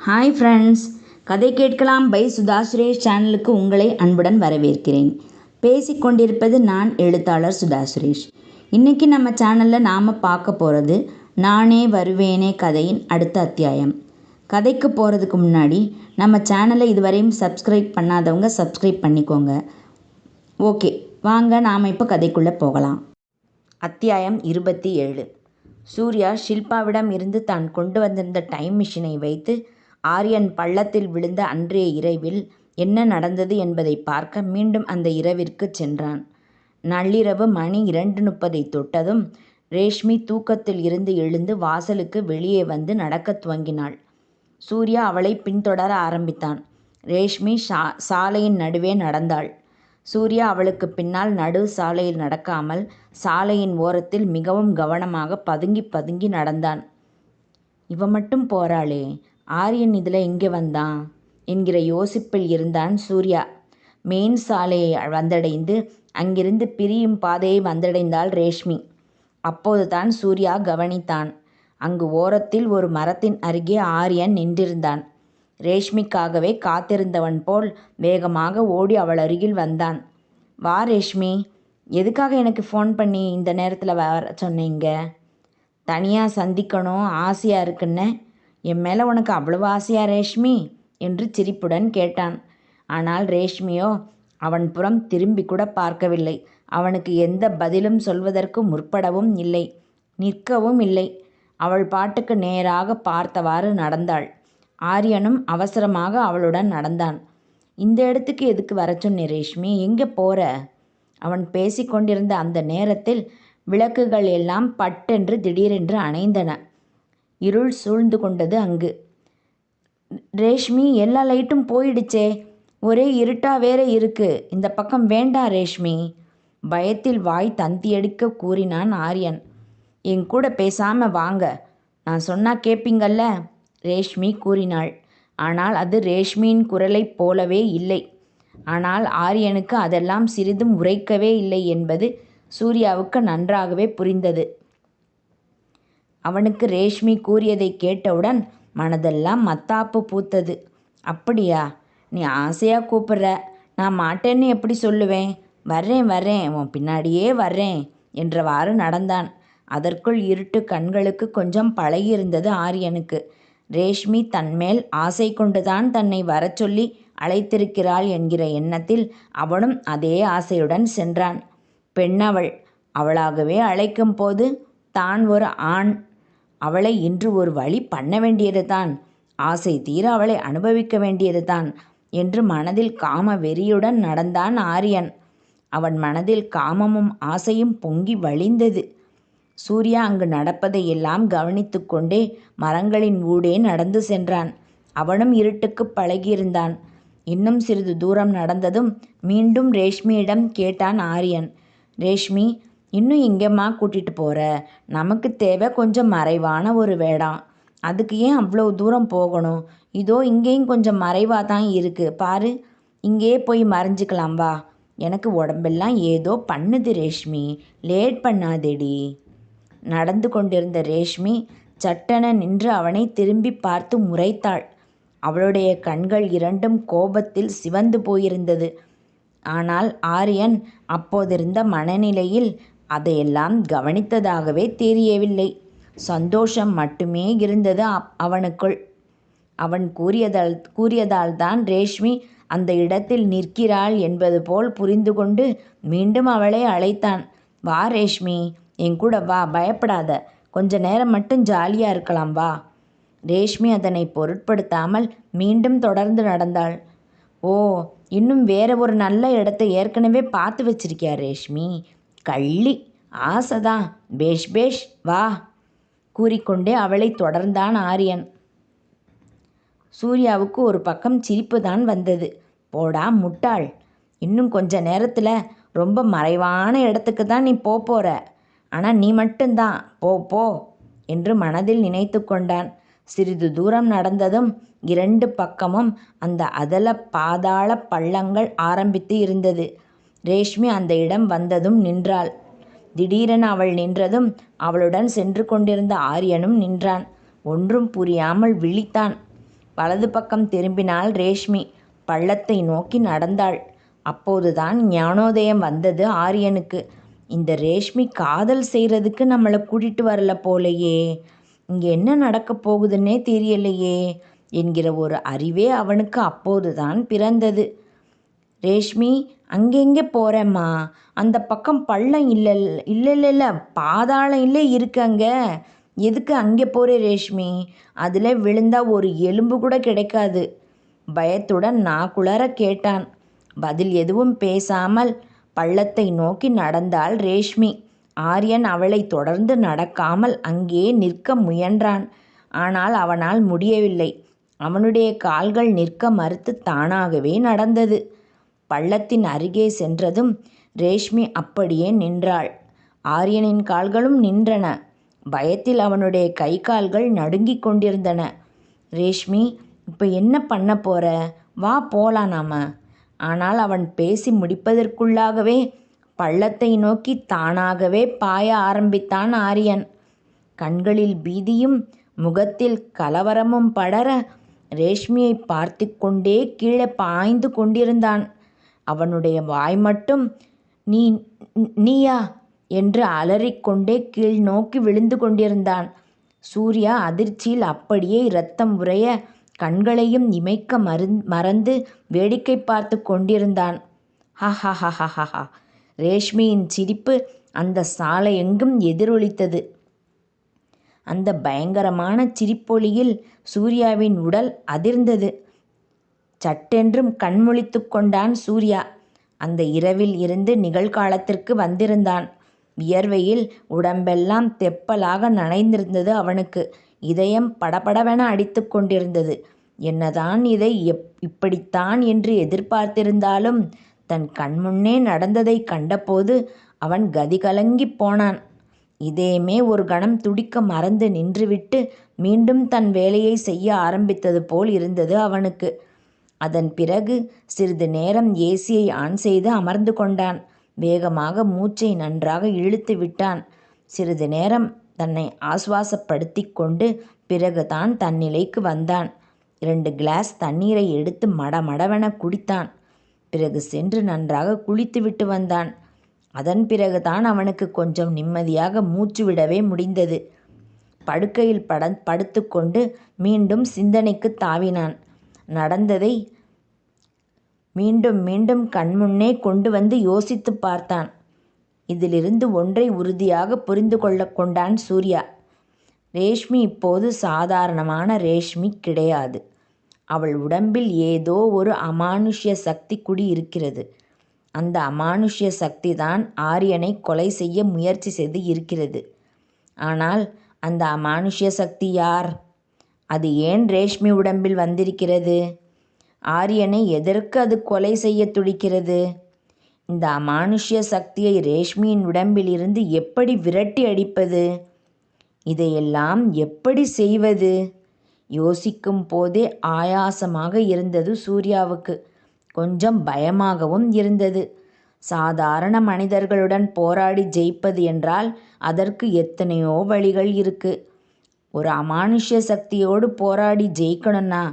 Hi friends கதை கேட்கலாம் by Sudha Suresh சேனலுக்கு உங்களை அன்புடன் வரவேற்கிறேன். பேசிக்கொண்டிருப்பது நான் எழுத்தாளர் சுதா சுரேஷ். இன்றைக்கி நம்ம சேனலில் நாம் பார்க்க போகிறது நானே வருவேனே கதையின் அடுத்த அத்தியாயம். கதைக்கு போகிறதுக்கு முன்னாடி நம்ம சேனலை இதுவரையும் சப்ஸ்கிரைப் பண்ணாதவங்க சப்ஸ்கிரைப் பண்ணிக்கோங்க. ஓகே வாங்க நாம் இப்போ கதைக்குள்ளே போகலாம். அத்தியாயம் இருபத்தி ஏழு. சூர்யா ஷில்பாவிடம் இருந்து தான் கொண்டு வந்திருந்த டைம் மிஷினை வைத்து ஆரியன் பள்ளத்தில் விழுந்த அன்றைய இரவில் என்ன நடந்தது என்பதை பார்க்க மீண்டும் அந்த இரவிற்கு சென்றான். நள்ளிரவு மணி இரண்டு முப்பதை தொட்டதும் ரேஷ்மி தூக்கத்தில் இருந்து எழுந்து வாசலுக்கு வெளியே வந்து நடக்கத் துவங்கினாள். சூர்யா அவளை பின்தொடர ஆரம்பித்தான். ரேஷ்மி சா சாலையின் நடுவே நடந்தாள். சூர்யா அவளுக்கு பின்னால் நடு சாலையில் நடக்காமல் சாலையின் ஓரத்தில் மிகவும் கவனமாக பதுங்கி பதுங்கி நடந்தான். இவ மட்டும் போறாளே ஆரியன் இதில் எங்கே வந்தான்? என்கிற யோசிப்பில் இருந்தான் சூர்யா. மெயின் சாலையை வந்தடைந்து அங்கிருந்து பிரியும் பாதையை வந்தடைந்தாள் ரேஷ்மி. அப்போதுதான் சூர்யா கவனித்தான். அங்கு ஓரத்தில் ஒரு மரத்தின் அருகே ஆரியன் நின்றிருந்தான். ரேஷ்மிக்காகவே காத்திருந்தவன் போல் வேகமாக ஓடி அவள் அருகில் வந்தான். வா ரேஷ்மி எதுக்காக எனக்கு ஃபோன் பண்ணி இந்த நேரத்தில் வர சொன்னீங்க? தனியாக சந்திக்கணும் ஆசையாக இருக்குன்னு என் மேலே உனக்கு அவ்வளவு ஆசையா ரேஷ்மி? என்று சிரிப்புடன் கேட்டான். ஆனால் ரேஷ்மியோ அவன் புறம் திரும்பி கூட பார்க்கவில்லை. அவனுக்கு எந்த பதிலும் சொல்வதற்கு முற்படவும் இல்லை. நிற்கவும் இல்லை. அவள் பாட்டுக்கு நேராக பார்த்தவாறு நடந்தாள். ஆரியனும் அவசரமாக அவளுடன் நடந்தான். இந்த இடத்துக்கு எதுக்கு வர சொன்னே ரேஷ்மி? எங்கே போற? அவன் பேசிக்கொண்டிருந்த அந்த நேரத்தில் விளக்குகள் எல்லாம் பட்டென்று திடீரென்று அணைந்தன. இருள் சூழ்ந்து கொண்டது அங்கு. ரேஷ்மி எல்லா லைட்டும் போயிடுச்சே. ஒரே இருட்டா வேற இருக்கு. இந்த பக்கம் வேண்டாம் ரேஷ்மி. பயத்தில் வாய் தந்தி எடுக்க கூறினான் ஆரியன். என் கூட பேசாம வாங்க. நான் சொன்னா கேப்பீங்கல்ல? ரேஷ்மி கூறினாள். ஆனால் அது ரேஷ்மியின் குரலைப் போலவே இல்லை. ஆனால் ஆரியனுக்கு அதெல்லாம் சிறிதும் உரைக்கவே இல்லை என்பது சூர்யாவுக்கு நன்றாகவே புரிந்தது. அவனுக்கு ரேஷ்மி கூறியதை கேட்டவுடன் மனதெல்லாம் மத்தாப்பு பூத்தது. அப்படியா? நீ ஆசையாக கூப்பிட்ற? நான் மாட்டேன்னு எப்படி சொல்லுவேன்? வர்றேன் வர்றேன் உன் பின்னாடியே வர்றேன் என்றவாறு நடந்தான். அதற்குள் இருட்டு கண்களுக்கு கொஞ்சம் பழகியிருந்தது ஆரியனுக்கு. ரேஷ்மி தன்மேல் ஆசை கொண்டுதான் தன்னை வரச் சொல்லி அழைத்திருக்கிறாள் என்கிற எண்ணத்தில் அவனும் அதே ஆசையுடன் சென்றான். பெண்ணவள் அவளாகவே அழைக்கும் போது தான் ஒரு ஆண் அவளை இன்று ஒரு வழி பண்ண வேண்டியதுதான். ஆசை தீர அவளை அனுபவிக்க வேண்டியதுதான் என்று மனதில் காம வெறியுடன் நடந்தான் ஆரியன். அவன் மனதில் காமமும் ஆசையும் பொங்கி வழிந்தது. சூர்யா அங்கு நடப்பதை எல்லாம் கவனித்து கொண்டே மரங்களின் ஊடே நடந்து சென்றான். அவனும் இருட்டுக்கு பழகியிருந்தான். இன்னும் சிறிது தூரம் நடந்ததும் மீண்டும் ரேஷ்மியிடம் கேட்டான் ஆரியன். ரேஷ்மி இன்னும் எங்கேம்மா கூட்டிகிட்டு போகிற நமக்கு தேவை கொஞ்சம் மறைவான ஒரு வேடம். அதுக்கு ஏன் அவ்வளோ தூரம் போகணும்? இதோ இங்கேயும் கொஞ்சம் மறைவாக தான் இருக்குது பாரு இங்கேயே போய் மறைஞ்சிக்கலாம் வா. எனக்கு உடம்பெல்லாம் ஏதோ பண்ணுது ரேஷ்மி. லேட் பண்ணாதேடி. நடந்து கொண்டிருந்த ரேஷ்மி சட்டென நின்று அவனை திரும்பி பார்த்து முறைத்தாள். அவளுடைய கண்கள் இரண்டும் கோபத்தில் சிவந்து போயிருந்தது. ஆனால் ஆரியன் அப்போதிருந்த மனநிலையில் அதையெல்லாம் கவனித்ததாகவே தெரியவில்லை. சந்தோஷம் மட்டுமே இருந்தது அவனுக்குள். அவன் கூறியதால் கூறியதால் தான் ரேஷ்மி அந்த இடத்தில் நிற்கிறாள் என்பது போல் புரிந்து கொண்டு மீண்டும் அவளை அழைத்தான். வா ரேஷ்மி என் கூட வா பயப்படாத. கொஞ்ச நேரம் மட்டும் ஜாலியாக இருக்கலாம் வா. ரேஷ்மி அதனை பொருட்படுத்தாமல் மீண்டும் தொடர்ந்து நடந்தாள். ஓ இன்னும் வேற ஒரு நல்ல இடத்தை ஏற்கனவே பார்த்து வச்சிருக்கியா ரேஷ்மி? கள்ளி. ஆசைதான். பேஷ் பேஷ் வா. கூறிக்கொண்டே அவளை தொடர்ந்தான் ஆரியன். சூர்யாவுக்கு ஒரு பக்கம் சிரிப்பு தான் வந்தது. போடா முட்டாள். இன்னும் கொஞ்ச நேரத்தில் ரொம்ப மறைவான இடத்துக்கு தான் நீ போகிற ஆனால் நீ மட்டும்தான். போ போ என்று மனதில் நினைத்து கொண்டான். சிறிது தூரம் நடந்ததும் இரண்டு பக்கமும் அந்த அதல பாதாள பள்ளங்கள் ஆரம்பித்து இருந்தது. ரேஷ்மி அந்த இடம் வந்ததும் நின்றாள். திடீரென அவள் நின்றதும் அவளுடன் சென்று கொண்டிருந்த ஆரியனும் நின்றான். ஒன்றும் புரியாமல் விழித்தான். வலது பக்கம் திரும்பினாள் ரேஷ்மி பள்ளத்தை நோக்கி நடந்தாள். அப்போதுதான் ஞானோதயம் வந்தது ஆரியனுக்கு. இந்த ரேஷ்மி காதல் செய்கிறதுக்கு நம்மளை கூட்டிகிட்டு வரல போலையே. இங்கே என்ன நடக்கப் போகுதுன்னே தெரியலையே என்கிற ஒரு அறிவே அவனுக்கு அப்போதுதான் பிறந்தது. ரேஷ்மி அங்கெங்கே போகிறேம்மா அந்த பக்கம் பள்ளம் இல்லை இல்லை இல்லை இல்லை பாதாளம் இல்லை இருக்கு அங்கே. எதுக்கு அங்கே போகிற ரேஷ்மி? அதில் விழுந்தா ஒரு எலும்பு கூட கிடைக்காது. பயத்துடன் நாக்குளர கேட்டான். பதில் எதுவும் பேசாமல் பள்ளத்தை நோக்கி நடந்தாள் ரேஷ்மி. ஆரியன் அவளை தொடர்ந்து நடக்காமல் அங்கே நிற்க முயன்றான். ஆனால் அவனால் முடியவில்லை. அவனுடைய கால்கள் நிற்க மறுத்து தானாகவே நடந்தது. பள்ளத்தின் அருகே சென்றதும் ரேஷ்மி அப்படியே நின்றாள். ஆரியனின் கால்களும் நின்றன. பயத்தில் அவனுடைய கை கால்கள் நடுங்கிக் கொண்டிருந்தன. ரேஷ்மி இப்போ என்ன பண்ண போற? வா போலாம் நாம. ஆனால் அவன் பேசி முடிப்பதற்குள்ளாகவே பள்ளத்தை நோக்கி தானாகவே பாய ஆரம்பித்தான் ஆரியன். கண்களில் பீதியும் முகத்தில் கலவரமும் படர ரேஷ்மியை பார்த்து கொண்டே கீழே பாய்ந்து கொண்டிருந்தான். அவனுடைய வாய் மட்டும் நீ நீயா? என்று அலறிக்கொண்டே கீழ் நோக்கி விழுந்து கொண்டிருந்தான். சூர்யா அதிர்ச்சியில் அப்படியே இரத்தம் உறைய கண்களையும் இமைக்க மருந் மறந்து வேடிக்கை பார்த்து கொண்டிருந்தான். ஹஹஹஹஹா ரேஷ்மியின் சிரிப்பு அந்த சாலை எங்கும் எதிரொலித்தது. அந்த பயங்கரமான சிரிப்பொலியில் சூர்யாவின் உடல் அதிர்ந்தது. சட்டென்றும் கண்முழித்து கொண்டான் சூர்யா. அந்த இரவில் இருந்து நிகழ்காலத்திற்கு வந்திருந்தான். வியர்வையில் உடம்பெல்லாம் தெப்பலாக நனைந்திருந்தது அவனுக்கு. இதயம் படபடவென அடித்து கொண்டிருந்தது. என்னதான் இதை எப் இப்படித்தான் என்று எதிர்பார்த்திருந்தாலும் தன் கண்முன்னே நடந்ததை கண்டபோது அவன் கதிகலங்கி போனான். இதயமே ஒரு கணம் துடிக்க மறந்து நின்றுவிட்டு மீண்டும் தன் வேலையை செய்ய ஆரம்பித்தது போல் இருந்தது அவனுக்கு. அதன் பிறகு சிறிது நேரம் ஏசியை ஆன் செய்து அமர்ந்து கொண்டான். வேகமாக மூச்சை நன்றாக இழுத்து விட்டான். சிறிது நேரம் தன்னை ஆசுவாசப்படுத்தி கொண்டு பிறகுதான் தன் நிலைக்கு வந்தான். இரண்டு கிளாஸ் தண்ணீரை எடுத்து மடமடவென குடித்தான். பிறகு சென்று நன்றாக குளித்துவிட்டு வந்தான். அதன் பிறகுதான் அவனுக்கு கொஞ்சம் நிம்மதியாக மூச்சு விடவே முடிந்தது. படுக்கையில் பட படுத்துக்கொண்டு மீண்டும் சிந்தனைக்கு தாவினான். நடந்ததை மீண்டும் மீண்டும் கண்முன்னே கொண்டு வந்து யோசித்து பார்த்தான். இதிலிருந்து ஒன்றை உறுதியாக புரிந்து கொள்ள கொண்டான் சூர்யா. ரேஷ்மி இப்போது சாதாரணமான ரேஷ்மி கிடையாது. அவள் உடம்பில் ஏதோ ஒரு அமானுஷ்ய சக்தி குடி இருக்கிறது. அந்த அமானுஷ்ய சக்தி தான் ஆரியனை கொலை செய்ய முயற்சி செய்து இருக்கிறது. ஆனால் அந்த அமானுஷ்ய சக்தி யார்? அது ஏன் ரேஷ்மி உடம்பில் வந்திருக்கிறது? ஆரியனை எதற்கு அது கொலை செய்ய துடிக்கிறது? இந்த அமானுஷ்ய சக்தியை ரேஷ்மியின் உடம்பிலிருந்து எப்படி விரட்டி அடிப்பது? இதையெல்லாம் எப்படி செய்வது? யோசிக்கும் போதே ஆயாசமாக இருந்தது சூர்யாவுக்கு. கொஞ்சம் பயமாகவும் இருந்தது. சாதாரண மனிதர்களுடன் போராடி ஜெயிப்பது என்றால் அதற்கு எத்தனையோ வழிகள் இருக்கு. ஒரு அமானுஷ்ய சக்தியோடு போராடி ஜெயிக்கணும்னா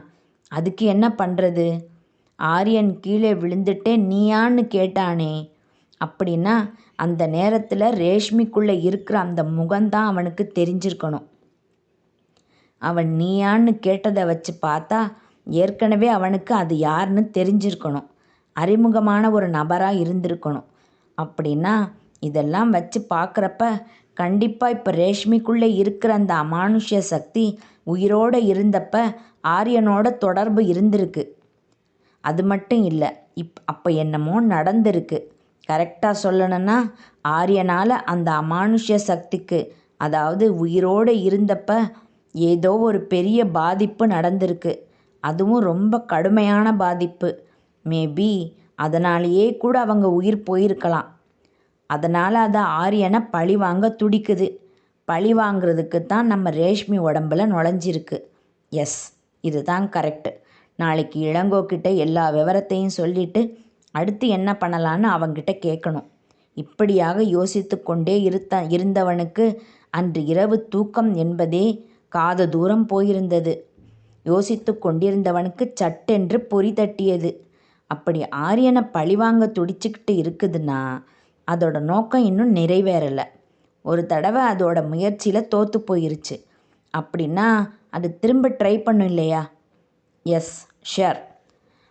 அதுக்கு என்ன பண்ணுறது ஆரியன் கீழே விழுந்துட்டே நீயான்னு கேட்டானே. அப்படின்னா அந்த நேரத்தில் ரேஷ்மிக்குள்ளே இருக்கிற அந்த முகம்தான் அவனுக்கு தெரிஞ்சிருக்கணும். அவன் நீயான்னு கேட்டதை வச்சு பார்த்தா ஏற்கனவே அவனுக்கு அது யாருன்னு தெரிஞ்சிருக்கணும். அறிமுகமான ஒரு நபராக இருந்திருக்கணும். அப்படின்னா இதெல்லாம் வச்சு பார்க்குறப்ப கண்டிப்பாக இப்போ ரேஷ்மிக்குள்ளே இருக்கிற அந்த அமானுஷ்ய சக்தி உயிரோடு இருந்தப்ப ஆரியனோட தொடர்பு இருந்திருக்கு. அது மட்டும் இல்லை இப் அப்போ என்னமோ நடந்திருக்கு. கரெக்டாக சொல்லணும்னா ஆரியனால் அந்த அமானுஷ்ய சக்திக்கு அதாவது உயிரோடு இருந்தப்ப ஏதோ ஒரு பெரிய பாதிப்பு நடந்திருக்கு. அதுவும் ரொம்ப கடுமையான பாதிப்பு. மேபி அதனாலேயே கூட அவங்க உயிர் போயிருக்கலாம். அதனால் அதை ஆரியனை பழி வாங்க துடிக்குது. பழி வாங்கிறதுக்கு தான் நம்ம ரேஷ்மி உடம்புல நுழைஞ்சிருக்கு. எஸ் இதுதான் கரெக்டு. நாளைக்கு இளங்கோக்கிட்ட எல்லா விவரத்தையும் சொல்லிட்டு அடுத்து என்ன பண்ணலான்னு அவங்கிட்ட கேட்கணும் இப்படியாக யோசித்து கொண்டே இருத்த இருந்தவனுக்கு அன்று இரவு தூக்கம் என்பதே காத தூரம் போயிருந்தது. யோசித்து கொண்டிருந்தவனுக்கு சட்டென்று பொறி தட்டியது. அப்படி ஆரியனை பழிவாங்க துடிச்சுக்கிட்டு இருக்குதுன்னா அதோட நோக்கம் இன்னும் நிறைவேறலை. ஒரு தடவை அதோட முயற்சியில் தோற்று போயிருச்சு. அப்படின்னா அது திரும்ப ட்ரை பண்ணும் இல்லையா? எஸ் ஷியர்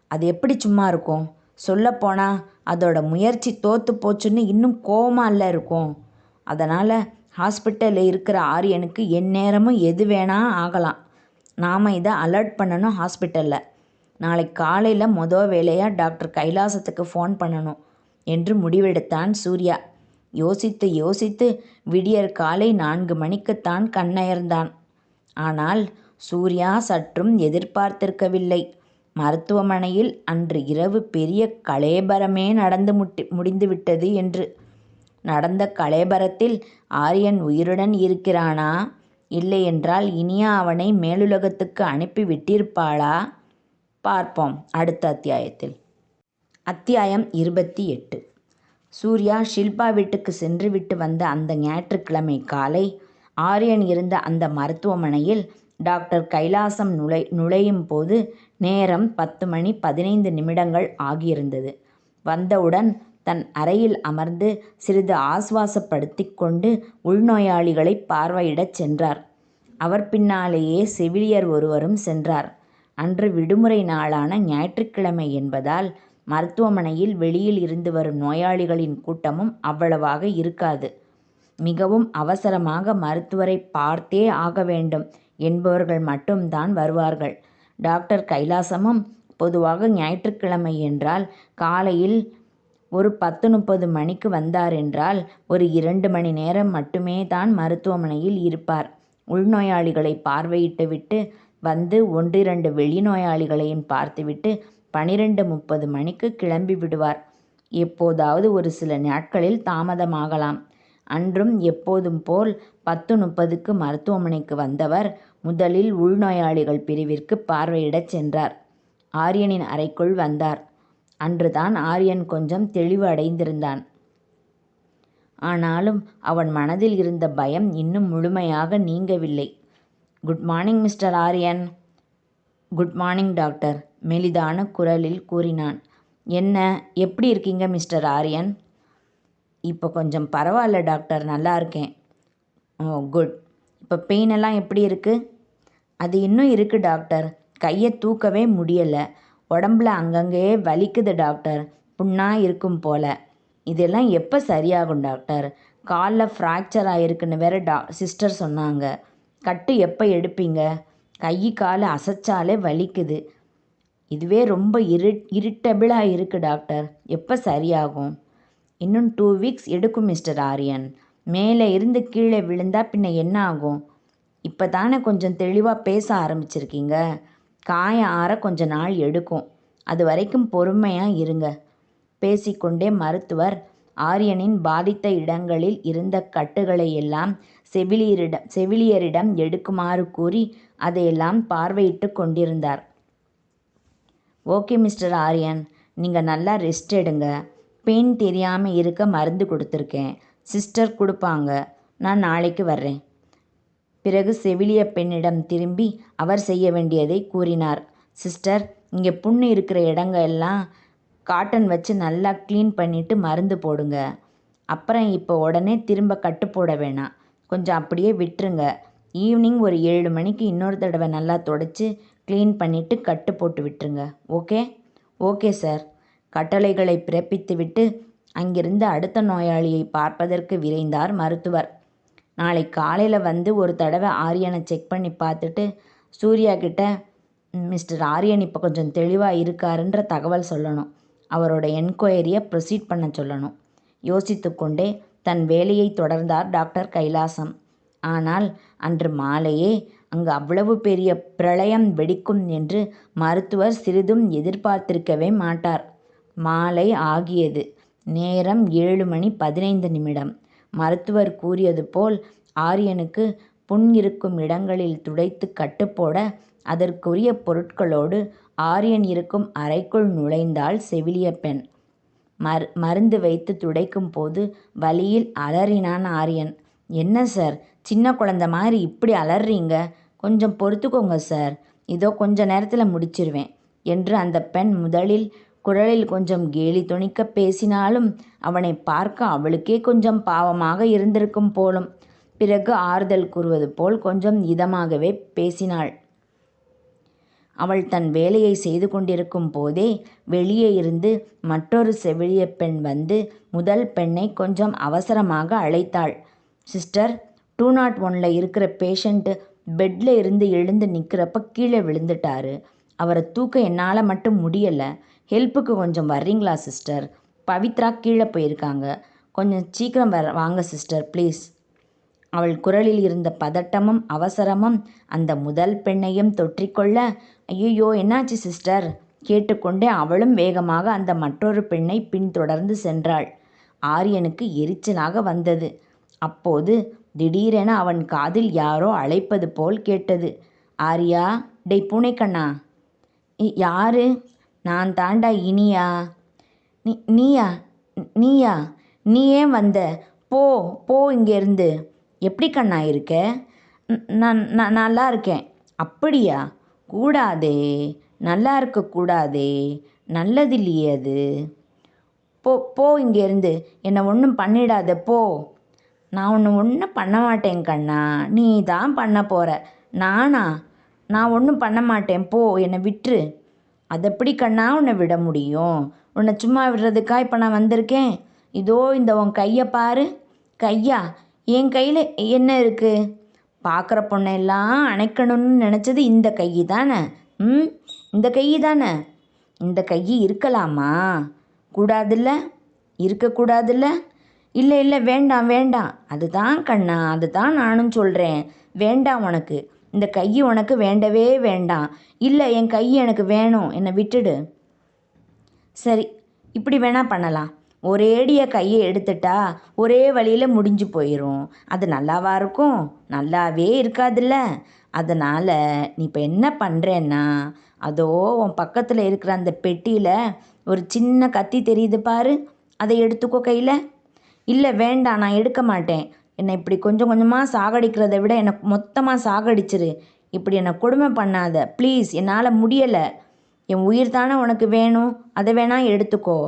அது எப்படி சும்மா இருக்கும்? சொல்லப்போனால் அதோட முயற்சி தோற்று போச்சுன்னு இன்னும் கோவமாக இல்லை இருக்கும். அதனால் ஹாஸ்பிட்டலில் இருக்கிற ஆரியனுக்கு எந்நேரமும் எது வேணால் ஆகலாம். நாம் இதை அலர்ட் பண்ணணும் ஹாஸ்பிட்டலில் நாளைக்கு காலையில் மொதல் வேலையாக டாக்டர் கைலாசத்துக்கு ஃபோன் பண்ணணும் என்று முடிவெடுத்தான் சூர்யா. யோசித்து யோசித்து விடியற் காலை நான்கு மணிக்குத்தான் கண்ணயர்ந்தான். ஆனால் சூர்யா சற்றும் எதிர்பார்த்திருக்கவில்லை. மருத்துவமனையில் அன்று இரவு பெரிய கலேபரமே நடந்து முட்டி முடிந்துவிட்டது என்று. நடந்த கலேபரத்தில் ஆரியன் உயிருடன் இருக்கிறானா? இல்லையென்றால் இனியா அவனை மேலுலகத்துக்கு அனுப்பி விட்டிருப்பாளா பார்ப்போம் அடுத்த அத்தியாயத்தில். அத்தியாயம் இருபத்தி எட்டு. சூர்யா ஷில்பா வீட்டுக்கு சென்று விட்டு வந்த அந்த ஞாயிற்றுக்கிழமை காலை ஆரியன் இருந்த அந்த மருத்துவமனையில் டாக்டர் கைலாசம் நுழை நுழையும் போது நேரம் பத்து மணி பதினைந்து நிமிடங்கள் ஆகியிருந்தது. வந்தவுடன் தன் அறையில் அமர்ந்து சிறிது ஆஸ்வாசப்படுத்தி கொண்டு உள்நோயாளிகளை பார்வையிடச் சென்றார். அவர் பின்னாலேயே செவிலியர் ஒருவரும் சென்றார். அன்று விடுமுறை நாளான ஞாயிற்றுக்கிழமை என்பதால் மருத்துவமனையில் வெளியில் இருந்து வரும் நோயாளிகளின் கூட்டமும் அவ்வளவாக இருக்காது. மிகவும் அவசரமாக மருத்துவரை பார்த்தே ஆக வேண்டும் என்பவர்கள் மட்டும்தான் வருவார்கள். டாக்டர் கைலாசமும் பொதுவாக ஞாயிற்றுக்கிழமை என்றால் காலையில் ஒரு பத்து முப்பது மணிக்கு வந்தார் என்றால் ஒரு இரண்டு மணி நேரம் மட்டுமே தான் மருத்துவமனையில் இருப்பார். உள்நோயாளிகளை பார்வையிட்டுவிட்டு வந்து ஒன்றிரண்டு வெளிநோயாளிகளையும் பார்த்துவிட்டு பனிரெண்டு முப்பது மணிக்கு கிளம்பி விடுவார். எப்போதாவது ஒரு சில நாட்களில் தாமதமாகலாம். அன்றும் எப்போதும் போல் பத்து முப்பதுக்கு மருத்துவமனைக்கு வந்தவர் முதலில் உள்நோயாளிகள் பிரிவிற்கு பார்வையிடச் சென்றார். ஆரியனின் அறைக்குள் வந்தார். அன்றுதான் ஆரியன் கொஞ்சம் தெளிவு அடைந்திருந்தான். ஆனாலும் அவன் மனதில் இருந்த பயம் இன்னும் முழுமையாக நீங்கவில்லை. Good morning mister Aryan. Good morning doctor. மெலிதான குரலில் கூறினான் என்ன எப்படி இருக்கீங்க மிஸ்டர் ஆரியன்? இப்போ கொஞ்சம் பரவாயில்ல டாக்டர் நல்லா இருக்கேன். ஓ குட். இப்போ பெயின் எல்லாம் எப்படி இருக்குது அது இன்னும் இருக்குது டாக்டர். கையை தூக்கவே முடியலை. உடம்புல அங்கங்கேயே வலிக்குது டாக்டர். புண்ணாக இருக்கும் போல். இதெல்லாம் எப்போ சரியாகும் டாக்டர்? காலில் ஃப்ராக்சர் ஆகிருக்குன்னு வேற டா சிஸ்டர் சொன்னாங்க. கட்டு எப்போ எடுப்பீங்க? கை கால் அசைச்சாலே வலிக்குது. இதுவே ரொம்ப இரு இரிட்டபிளாக இருக்குது டாக்டர். எப்போ சரியாகும்? இன்னும் டூ வீக்ஸ் எடுக்கும் மிஸ்டர் ஆரியன். மேலே இருந்து கீழே விழுந்தா பின்ன என்ன ஆகும்? இப்போ தானே கொஞ்சம் தெளிவாக பேச ஆரம்பிச்சிருக்கீங்க. காயம் ஆற கொஞ்ச நாள் எடுக்கும். அது வரைக்கும் பொறுமையாக இருங்க. பேசிக்கொண்டே மருத்துவர் ஆரியனின் பாதித்த இடங்களில் இருந்த கட்டுகளை எல்லாம் செவிலியரிடம் செவிலியரிடம் எடுக்குமாறு கூறி அதையெல்லாம் பார்வையிட்டு கொண்டிருந்தார். Okay mister Aryan. நீங்கள் நல்லா ரெஸ்ட் எடுங்க. பெயின் தெரியாமல் இருக்க மருந்து கொடுத்துருக்கேன். சிஸ்டர் கொடுப்பாங்க. நான் நாளைக்கு வர்றேன். பிறகு செவிலிய பெண்ணிடம் திரும்பி அவர் செய்ய வேண்டியதை கூறினார். சிஸ்டர் இங்கே புண்ணு இருக்கிற இடங்க எல்லாம் காட்டன் வச்சு நல்லா க்ளீன் பண்ணிவிட்டு மருந்து போடுங்க. அப்புறம் இப்போ உடனே திரும்ப கட்டு போட வேணாம். கொஞ்சம் அப்படியே விட்டுருங்க. ஈவினிங் ஒரு ஏழு மணிக்கு இன்னொரு தடவை நல்லா தொடச்சி க்ளீன் பண்ணிவிட்டு கட்டு போட்டு விட்டுருங்க. ஓகே? ஓகே சார் கட்டளைகளை பிறப்பித்துவிட்டு அங்கிருந்து அடுத்த நோயாளியை பார்ப்பதற்கு விரைந்தார் மருத்துவர். நாளை காலையில் வந்து ஒரு தடவை ஆரியனை செக் பண்ணி பார்த்துட்டு சூர்யா கிட்ட மிஸ்டர் ஆரியன் இப்போ கொஞ்சம் தெளிவாக இருக்காருன்ற தகவல் சொல்லணும். அவரோட என்கொயரியை ப்ரொசீட் பண்ண சொல்லணும். யோசித்து கொண்டே தன் வேலையை தொடர்ந்தார் டாக்டர் கைலாசம். ஆனால் அன்று மாலையே அங்கு அவ்வளவு பெரிய பிரளயம் வெடிக்கும் என்று மருத்துவர் சிறிதும் எதிர்பார்த்திருக்கவே மாட்டார். மாலை ஆகியது. நேரம் ஏழு மணி பதினைந்து நிமிடம். மருத்துவர் கூறியது போல் ஆரியனுக்கு புண் இருக்கும் இடங்களில் துடைத்து கட்டுப்போட அதற்குரிய பொருட்களோடு ஆரியன் இருக்கும் அறைக்குள் நுழைந்தாள் செவிலிய பெண். மர் மருந்து வைத்து துடைக்கும் போது வலியில் அலறினான் ஆரியன். என்ன சார்? சின்ன குழந்த மாதிரி இப்படி அலறீங்க? கொஞ்சம் பொறுத்துக்கோங்க சார். இதோ கொஞ்ச நேரத்தில் முடிச்சிருவேன் என்று அந்த பெண் முதலில் குரலில் கொஞ்சம் கேலி துணிக்க பேசினாலும் அவனை பார்க்க அவளுக்கே கொஞ்சம் பாவமாக இருந்திருக்கும் போலும். பிறகு ஆறுதல் கூறுவது போல் கொஞ்சம் இதமாகவே பேசினாள். அவள் தன் வேலையை செய்து கொண்டிருக்கும் போதே வெளியே இருந்து மற்றொரு செவிலிய பெண் வந்து முதல் பெண்ணை கொஞ்சம் அவசரமாக அழைத்தாள். சிஸ்டர் டூ நாட் ஒனில் இருக்கிற பேஷண்ட்டு பெட்டில் இருந்து எழுந்து நிற்கிறப்ப கீழே விழுந்துட்டாரு. அவரை தூக்க என்னால் மட்டும் முடியலை. ஹெல்ப்புக்கு கொஞ்சம் வர்றீங்களா சிஸ்டர்? பவித்ரா கீழே போயிருக்காங்க. கொஞ்சம் சீக்கிரம் வர வாங்க சிஸ்டர் ப்ளீஸ். அவள் குரலில் இருந்த பதட்டமும் அவசரமும் அந்த முதல் பெண்ணையும் தொற்றிக்கொள்ள ஐயோ என்னாச்சு சிஸ்டர்? கேட்டுக்கொண்டே அவளும் வேகமாக அந்த மற்றொரு பெண்ணை பின்தொடர்ந்து சென்றாள். ஆரியனுக்கு எரிச்சலாக வந்தது. அப்போது திடீரென அவன் காதில் யாரோ அழைப்பது போல் கேட்டது. ஆரியா டேய் பூனைக்கண்ணா. "இ- யாரு? நான் தாண்டா இனியா. நீ நீயா? நீயா? நீ ஏன் வந்த? போ போ இங்கேருந்து. எப்படி கண்ணா இருக்க? நான் நான் நல்லா இருக்கேன். அப்படியா? கூடாதே. நல்லா இருக்கக்கூடாதே நல்லதில்லையே அது. போ போ இங்கேருந்து. என்னை ஒன்றும் பண்ணிடாத போ. நான் ஒன்று ஒன்றும் பண்ண மாட்டேன் கண்ணா. நீ தான் பண்ண போகிற நானா? நான் ஒன்றும் பண்ண மாட்டேன். போ என்னை விட்டுரு. அது எப்படி கண்ணா உன்னை விட முடியும்? உன்னை சும்மா விடுறதுக்கா இப்போ நான் வந்திருக்கேன்? இதோ இந்த உன் கையை பாரு. கையா? என் கையில் என்ன இருக்குது பார்க்குற பொண்ணெல்லாம் அணைக்கணும்னு நினச்சது இந்த கை தானே? ம் இந்த கை தானே? இந்த கை இருக்கலாமா? கூடாதுல்ல? இருக்கக்கூடாதுல்ல? இல்லை இல்லை வேண்டாம் வேண்டாம். அதுதான் கண்ணா அதுதான் நானும் சொல்கிறேன் வேண்டாம் உனக்கு. இந்த கை உனக்கு வேண்டவே வேண்டாம். இல்லை என் கை எனக்கு வேணும். என்னை விட்டுடு. சரி இப்படி வேணால் பண்ணலாம். ஒரேடிய கையை எடுத்துட்டா ஒரே வழியில் முடிஞ்சு போயிடும் அது நல்லாவா இருக்கும்? நல்லாவே இருக்காதுல்ல. அதனால் நீ இப்போ என்ன பண்ணுறேன்னா அதோ உன் பக்கத்தில் இருக்கிற அந்த பெட்டியில் ஒரு சின்ன கத்தி தெரியுது பாரு. அதை எடுத்துக்கோ கையில். இல்லை வேண்டாம் நான் எடுக்க மாட்டேன். என்னை இப்படி கொஞ்சம் கொஞ்சமாக சாகடிக்கிறத விட என்னை மொத்தமாக சாகடிச்சிரு. இப்படி என்னை கொடுமை பண்ணாத. ப்ளீஸ் என்னால் முடியலை. என் உயிர் தானே உனக்கு வேணும். அதை வேணா எடுத்துக்கோ.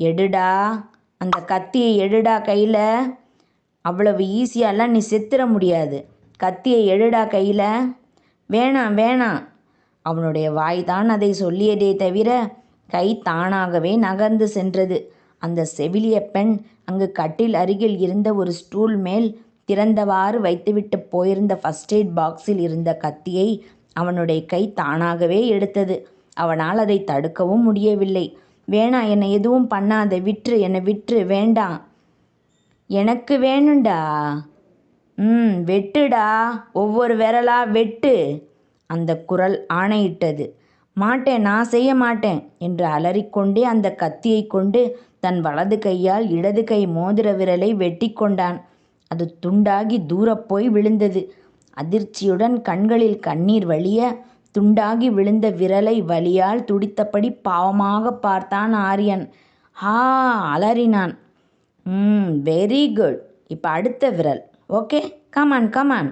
எடுடா. அந்த கத்தியை எடுடா கையில். அவ்வளவு ஈஸியாலாம் நீ செத்துற முடியாது. கத்தியை எடுடா கையில். வேணாம் வேணாம் அவனுடைய வாய் தான் அதை சொல்லியதே தவிர கை தானாகவே நகர்ந்து சென்றது. அந்த செவிலிய பெண் அங்கு கட்டில் அருகில் இருந்த ஒரு ஸ்டூல் மேல் திறந்தவாறு வைத்துவிட்டு போயிருந்த ஃபர்ஸ்ட் எய்ட் பாக்ஸில் இருந்த கத்தியை அவனுடைய கை தானாகவே எடுத்தது. அவனால் அதை தடுக்கவும் முடியவில்லை. வேணாம் என்னை எதுவும் பண்ணாத விற்று என்னை விட்டுரு வேண்டாம் எனக்கு வேணும்டா. ம் வெட்டுடா. ஒவ்வொரு விரலா வெட்டு. அந்த குரல் ஆணையிட்டது. மாட்டேன் நான் செய்ய மாட்டேன் என்று அலறிக்கொண்டே அந்த கத்தியை கொண்டு தன் வலது கையால் இடது கை மோதிர விரலை வெட்டி கொண்டான். அது துண்டாகி தூரப்போய் விழுந்தது. அதிர்ச்சியுடன் கண்களில் கண்ணீர் வழிய துண்டாகி விழுந்த விரலை வலியால் துடித்தபடி பாவமாக பார்த்தான் ஆரியன். ஹா அலறினான். ம் வெரி குட். இப்போ அடுத்த விரல். ஓகே கமான் கமான்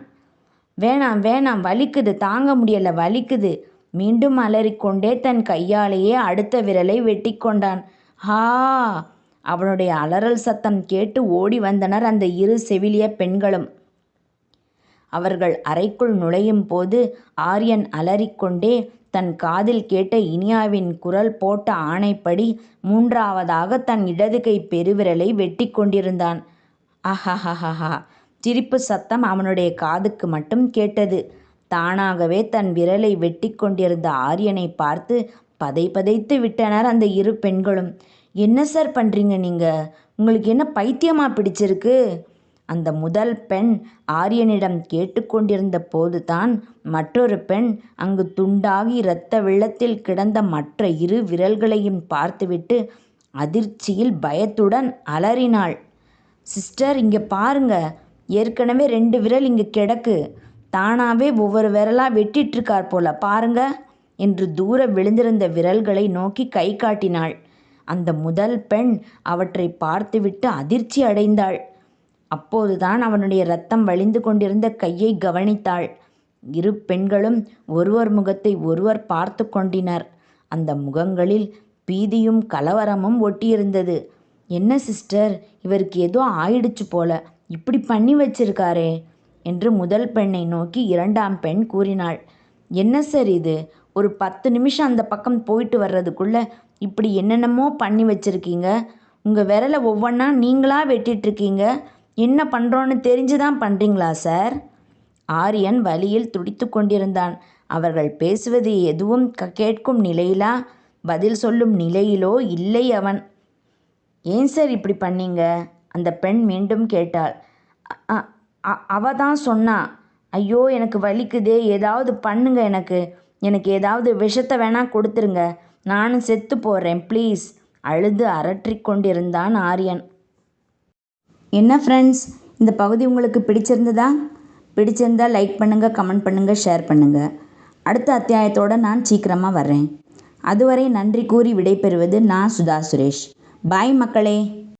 வேணாம் வேணாம். வலிக்குது. தாங்க முடியலை. வலிக்குது. மீண்டும் அலறிக்கொண்டே தன் கையாலேயே அடுத்த விரலை வெட்டி கொண்டான். ஹா. அவனுடைய அலறல் சத்தம் கேட்டு ஓடி வந்தனர் அந்த இரு செவிலிய பெண்களும். அவர்கள் அறைக்குள் நுழையும் போது ஆரியன் அலறிக்கொண்டே தன் காதில் கேட்ட இனியாவின் குரல் போட்ட ஆணைப்படி மூன்றாவதாக தன் இடது கை பெருவிரலை வெட்டி கொண்டிருந்தான். அஹஹஹஹா. சிரிப்பு சத்தம் அவனுடைய காதுக்கு மட்டும் கேட்டது. தானாகவே தன் விரலை வெட்டி கொண்டிருந்த ஆரியனை பார்த்து பதை பதைத்து விட்டனர் அந்த இரு பெண்களும். என்ன சார் பண்ணுறீங்க நீங்கள் உங்களுக்கு என்ன பைத்தியமா பிடிச்சிருக்கு? அந்த முதல் பெண் ஆரியனிடம் கேட்டுக்கொண்டிருந்த போதுதான் மற்றொரு பெண் அங்கு துண்டாகி இரத்த வெள்ளத்தில் கிடந்த மற்ற இரு விரல்களையும் பார்த்துவிட்டு அதிர்ச்சியில் பயத்துடன் அலறினாள். சிஸ்டர் இங்கே பாருங்க. ஏற்கனவே ரெண்டு விரல் இங்கே கிடக்கு. தானாவே ஒவ்வொரு விரலாக வெட்டிட்டு இருக்கார் போல. பாருங்க. என்று தூர விழுந்திருந்த விரல்களை நோக்கி கை காட்டினாள். அந்த முதல் பெண் அவற்றை பார்த்துவிட்டு அதிர்ச்சி அடைந்தாள். அப்போதுதான் அவனுடைய ரத்தம் வழிந்து கொண்டிருந்த கையை கவனித்தாள். இரு பெண்களும் ஒருவர் முகத்தை ஒருவர் பார்த்து கொண்டினர். அந்த முகங்களில் பீதியும் கலவரமும் ஒட்டியிருந்தது. என்ன சிஸ்டர் இவருக்கு ஏதோ ஆயிடுச்சு போல. இப்படி பண்ணி வச்சிருக்காரே என்று முதல் பெண்ணை நோக்கி இரண்டாம் பெண் கூறினாள். என்ன சார் இது? ஒரு பத்து நிமிஷம் அந்த பக்கம் போயிட்டு வர்றதுக்குள்ள இப்படி என்னென்னமோ பண்ணி வச்சுருக்கீங்க. உங்கள் விரலை ஒவ்வொன்றா நீங்களா வெட்டிட்டுருக்கீங்க. என்ன பண்ணுறோன்னு தெரிஞ்சு தான் பண்ணுறீங்களா சார்? ஆரியன் வலியில் துடித்து கொண்டிருந்தான். அவர்கள் பேசுவது எதுவும் க கேட்கும் நிலையிலா? பதில் சொல்லும் நிலையிலோ இல்லை அவன். ஏன் சார் இப்படி பண்ணீங்க? அந்த பெண் மீண்டும் கேட்டாள். அவ தான் சொன்னா. ஐயோ எனக்கு வலிக்குதே. ஏதாவது பண்ணுங்க எனக்கு. எனக்கு ஏதாவது விஷத்தை வேணால் கொடுத்துருங்க. நானும் செத்து போகிறேன் ப்ளீஸ் அழுது அரற்றிக் கொண்டிருந்தான் ஆரியன். என்ன ஃப்ரெண்ட்ஸ் இந்த பகுதி உங்களுக்கு பிடிச்சிருந்ததா? பிடிச்சிருந்தா லைக் பண்ணுங்கள் கமெண்ட் பண்ணுங்கள் ஷேர் பண்ணுங்கள் அடுத்த அத்தியாயத்தோடு நான் சீக்கிரமாக வர்றேன். அதுவரை நன்றி கூறி விடைபெறுவது நான் சுதா சுரேஷ். பாய் மக்களே.